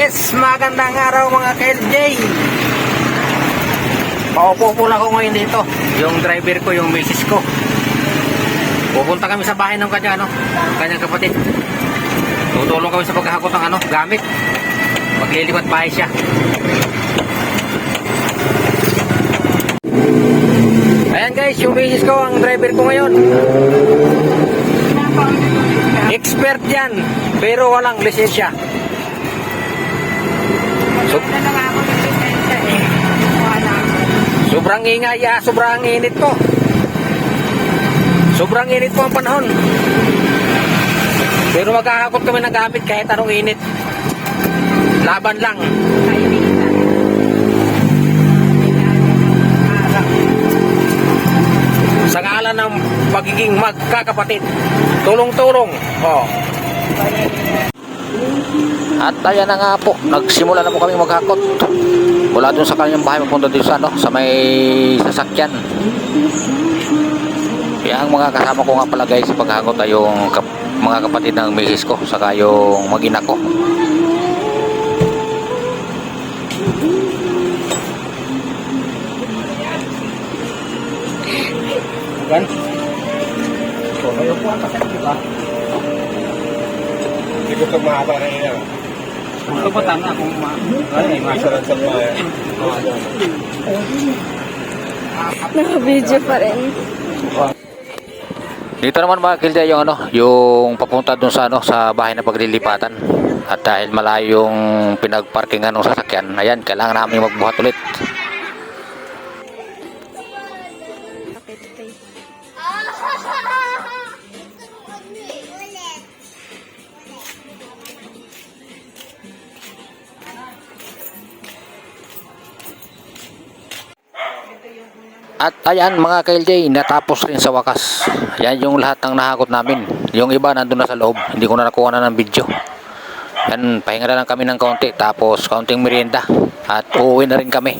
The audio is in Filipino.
Yes, magandang araw mga KLJ. Paupo po lang ako ngayon dito. Yung driver ko, yung misis ko. Pupunta kami sa bahay ng kanya, ano, kanyang kapatid. Tutulong kami sa paghahakot ng ano, gamit. Maglilipat bahay siya. Ayan guys, yung misis ko, ang driver ko ngayon. Expert yan, pero walang lisensya. So, na lang ako ng lisensya eh. Wala. Sobrang ingay, ah, sobrang init po. Sobrang init po ang panahon. Pero magkakakot kami ng gamit kahit anong init. Laban lang. Sa ngalan ng pagiging magkakapatid. Tulong-tulong. Oh. At ayan na nga po, nagsimula na po kami maghakot. Mula dun sa kanyang bahay, mapunta dito sa, ano, sa may sasakyan. Kaya ang mga kasama ko nga pala guys sa paghakot ay yung kap- mga kapatid ng misis ko, saka yung mag-ina ko. Gan? So, ngayon po ang kasama, di ba? Ito po tama kung ma... Ay, lang sa mga... Naka-video pa rin. Dito naman mga kilda yung ano, yung papunta dun sa ano sa bahay na paglilipatan. At dahil malayo yung pinagparkingan ng sasakyan, ayan, kailangan namin magbuhat ulit. At ayan mga KLJ, natapos rin sa wakas. Yan yung lahat ng nahakot namin. Yung iba nandun na sa loob. Hindi ko na nakuha na ng video. Yan, pahinga na lang kami ng kaunti. Tapos kaunting merienda. At uuwi na rin kami.